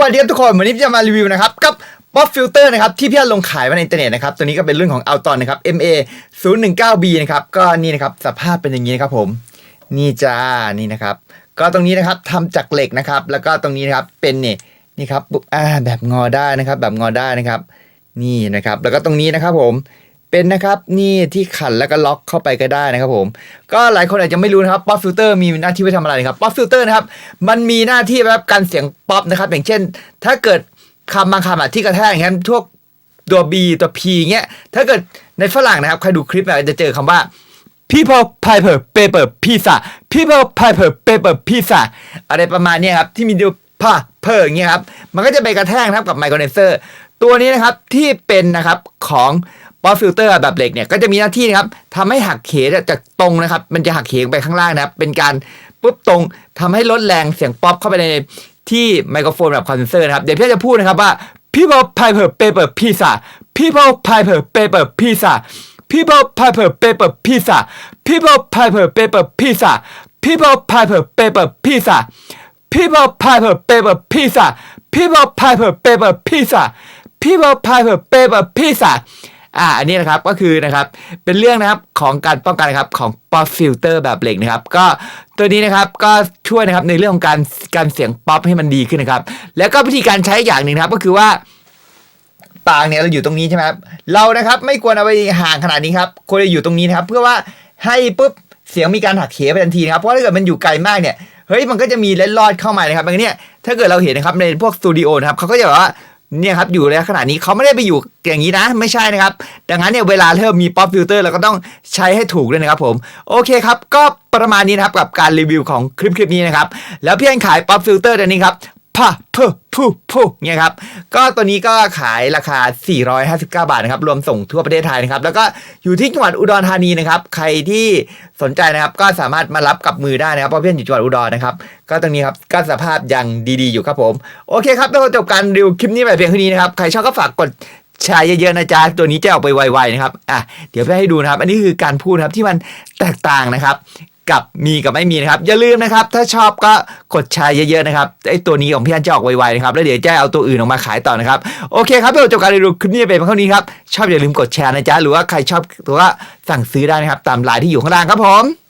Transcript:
วัสดีครับทุกคนวันนี้พี่จะมารีวิวนะครับกับป๊อปฟิลเตอร์นะครับที่พี่อันลงขายไว้ในอินเทอร์เน็ตนะครับตัวนี้ก็เป็นรุ่นของอัลตอนนะครับ MA 0 1 9 B นะครับก็นี่นะครับสภาพเป็นอย่างนี้นะครับผมนี่จ้านี่นะครับ ก็ตรงนี้นะครับทำจากเหล็กนะครับ แล้วก็ตรงนี้นะครับเป็นนี่นี่ครับปุ๊บอ่าแบบงอได้นะครับ แบบงอได้นะครับ นี่นะครับ แล้วก็ตรงนี้นะครับผม เป็นนะครับนี่ที่ขันแล้วก็ล็อกเข้าไปก็ได้นะครับผม ก็หลายคนอาจจะไม่รู้นะครับป๊อปฟิลเตอร์มีหน้าที่ไว้ทำอะไรนะครับป๊อปฟิลเตอร์นะครับมันมีหน้าที่แบบการเสียงป๊อปนะครับ อย่างเช่น ถ้าเกิดคำบางคำอะที่กระแทกอย่างเงี้ยพวกตัว B ตัว P เงี้ยถ้าเกิดในฝรั่งนะครับใครดูคลิปอะจะเจอคำว่า people paper paper pizza people paper paper pizza อะไรประมาณนี้ครับที่มีดูพาเพออย่างเงี้ยครับมันก็จะไปกระแทกนะครับกับไมโครเนเซอร์ตัวนี้นะครับที่เป็นนะครับของ ป๊อปฟิลเตอร์แบบเหล็กเนี่ยก็จะมีหน้าที่นะครับทำให้หักเหจากตรงนะครับ มันจะหักเหไปข้างล่างนะครับเป็นการปุ๊บตรงทำให้ลดแรงเสียงป๊อปเข้าไปในที่ไมโครโฟนแบบคอนเดนเซอร์นะครับ เดี๋ยวพี่จะพูดนะครับว่า people paper paper pizza people paper paper pizza people paper paper pizza people paper paper pizza people paper paper pizza people paper paper pizza people paper paper pizza people paper paper pizza อ่าอันนี้นะครับก็คือนะครับเป็นเรื่องนะครับของการป้องกันนะครับของป๊อปฟิลเตอร์แบบเหล็กนะครับก็ตัวนี้นะครับก็ช่วยนะครับในเรื่องของการการเสียงป๊อปให้มันดีขึ้นนะครับ แล้วก็วิธีการใช้อย่างหนึ่งครับก็คือว่าปากเนี่ยเราอยู่ตรงนี้ใช่ไหมครับเรานะครับไม่ควรเอาไปห่างขนาดนี้ครับควรจะอยู่ตรงนี้นะครับ เพื่อว่าให้ปุ๊บเสียงมีการหักเหไปทันทีนะครับเพราะถ้าเกิดมันอยู่ไกลมากเนี่ยเฮ้ยมันก็จะมีเล็ดลอดเข้ามานะครับอย่างเนี้ยถ้าเกิดเราเห็นนะครับในพวกสตูดิโอนะครับเขาก็จะแบบว่า เนี่ยครับอยู่ในขนาดนี้เขาไม่ได้ไปอยู่อย่างนี้นะ ไม่ใช่นะครับ ดังนั้นเนี่ยเวลาเริ่มมีป๊อปฟิลเตอร์เราก็ต้องใช้ให้ถูกด้วยนะครับผม โอเคครับ ก็ประมาณนี้นะครับกับการรีวิวของคลิปคลิปนี้นะครับ แล้วพี่อันขายป๊อปฟิลเตอร์ตัวนี้ครับ พะเพอพูพูเนี่ยครับ ก็ตัวนี้ก็ขายราคา 459 บาทนะครับ รวมส่งทั่วประเทศไทยนะครับ แล้วก็อยู่ที่จังหวัดอุดรธานีนะครับ ใครที่สนใจนะครับก็สามารถมารับกับมือได้นะครับเพราะเพื่อนอยู่จังหวัดอุดรนะครับ ก็ตรงนี้ครับก็สภาพยังดีๆอยู่ครับผม โอเคครับแล้วก็จบการรีวิวคลิปนี้ไปเพียงเท่านี้นะครับ ใครชอบก็ฝากกดแชร์เยอะๆนะจ๊ะตัวนี้จะออกไปไวๆนะครับอะเดี๋ยวไปให้ดูนะครับ อันนี้คือการพูดนะครับที่มันแตกต่างนะครับ กับมีกับไม่มีนะครับ อย่าลืมนะครับ ถ้าชอบก็กดแชร์เยอะๆนะครับไอตัวนี้ของพี่อันจะออกไวๆนะครับ แล้วเดี๋ยวจะเอาตัวอื่นออกมาขายต่อนะครับ โอเคครับเราจบการรีวิวคลิปนี้ไปเพียงเท่านี้ครับ ชอบอย่าลืมกดแชร์นะจ๊ะหรือว่าใครชอบตัวก็สั่งซื้อได้นะครับ ตามไลน์ที่อยู่ข้างล่างครับผม